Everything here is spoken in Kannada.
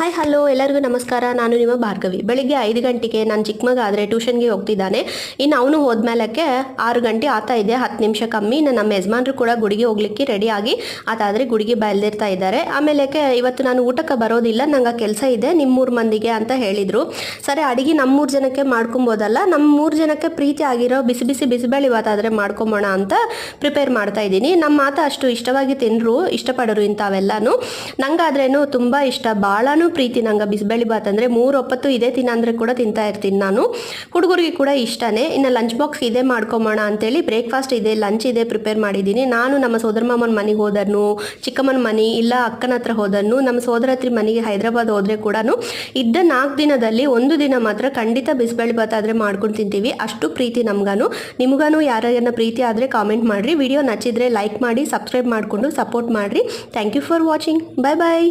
ಹಾಯ್ ಹಲೋ ಎಲ್ಲರಿಗೂ ನಮಸ್ಕಾರ. ನಾನು ನಿಮ್ಮ ಭಾರ್ಗವಿ. ಬೆಳಿಗ್ಗೆ ಐದು ಗಂಟೆಗೆ ನಾನು ಚಿಕ್ಕ ಮಗ ಆದರೆ ಟ್ಯೂಷನ್ಗೆ ಹೋಗ್ತಿದ್ದಾನೆ. ಇನ್ನು ಅವನು ಹೋದ್ಮೇಲಕ್ಕೆ ಆರು ಗಂಟೆ ಆತ ಇದೆ. ಹತ್ತು ನಿಮಿಷ ಕಮ್ಮಿ. ಇನ್ನು ನಮ್ಮ ಯಜಮಾನ್ರು ಕೂಡ ಗುಡಿಗೆ ಹೋಗ್ಲಿಕ್ಕೆ ರೆಡಿಯಾಗಿ ಆತಾದರೆ ಗುಡಿಗೆ ಬಯಲ್ದಿರ್ತಾ ಇದ್ದಾರೆ. ಆಮೇಲೆ ಇವತ್ತು ನಾನು ಊಟಕ್ಕೆ ಬರೋದಿಲ್ಲ. ನಂಗೆ ಕೆಲಸ ಇದೆ. ನಿಮ್ಮೂರು ಮಂದಿಗೆ ಅಂತ ಹೇಳಿದರು. ಸರಿ, ಅಡಿಗೆ ನಮ್ಮೂರು ಜನಕ್ಕೆ ಮಾಡ್ಕೊಬೋದಲ್ಲ. ನಮ್ಮ ಮೂರು ಜನಕ್ಕೆ ಪ್ರೀತಿ ಆಗಿರೋ ಬಿಸಿ ಬಿಸಿ ಬಿಸಿಬೇಳೆ ಇವತ್ತಾದರೆ ಮಾಡ್ಕೊಂಬೋಣ ಅಂತ ಪ್ರಿಪೇರ್ ಮಾಡ್ತಾ ಇದ್ದೀನಿ. ನಮ್ಮ ಮಾತ ಅಷ್ಟು ಇಷ್ಟವಾಗಿ ತಿನ್ನರು ಇಷ್ಟಪಡೋರು ಇಂಥವೆಲ್ಲನೂ. ನಂಗಾದ್ರೇನು ತುಂಬ ಇಷ್ಟ. ಭಾಳನೂ ಪ್ರೀತಿ ನಂಗೆ ಬಿಸಿಬೇಳೆ ಬಾತ್ ಅಂದರೆ ಮೂರು ಒಪ್ಪತ್ತು ಇದೇ ತಿನ್ನ ಅಂದರೆ ಕೂಡ ತಿಂತಾ ಇರ್ತೀನಿ ನಾನು. ಹುಡುಗರಿಗೆ ಕೂಡ ಇಷ್ಟನೇ. ಇನ್ನು ಲಂಚ್ ಬಾಕ್ಸ್ ಇದೇ ಮಾಡ್ಕೊಂಬೋಣ ಅಂತೇಳಿ ಬ್ರೇಕ್ಫಾಸ್ಟ್ ಇದೆ ಲಂಚ್ ಇದೆ ಪ್ರಿಪೇರ್ ಮಾಡಿದ್ದೀನಿ. ನಾನು ನಮ್ಮ ಸೋದರ ಮಾಮನ ಮನೆಗೆ ಹೋದನು ಚಿಕ್ಕಮ್ಮನ ಮನೆ ಇಲ್ಲ ಅಕ್ಕನ ಹತ್ರ ಹೋದನು ನಮ್ಮ ಸೋದರತ್ರಿ ಮನೆಗೆ ಹೈದರಾಬಾದ್ ಹೋದರೆ ಕೂಡ ಇದ್ದ ನಾಲ್ಕು ದಿನದಲ್ಲಿ ಒಂದು ದಿನ ಮಾತ್ರ ಖಂಡಿತ ಬಿಸಿಬೇಳೆ ಬಾತ್ ಆದರೆ ಮಾಡ್ಕೊಂಡು ತಿಂತೀವಿ. ಅಷ್ಟು ಪ್ರೀತಿ ನಮ್ಗಾನು. ನಿಮ್ಗಾನು ಯಾರ್ಯಾರನ್ನ ಪ್ರೀತಿ ಆದರೆ ಕಾಮೆಂಟ್ ಮಾಡಿರಿ. ವಿಡಿಯೋ ನಚ್ಚಿದ್ರೆ ಲೈಕ್ ಮಾಡಿ ಸಬ್ಸ್ಕ್ರೈಬ್ ಮಾಡಿಕೊಂಡು ಸಪೋರ್ಟ್ ಮಾಡಿರಿ. Thank you for watching bye bye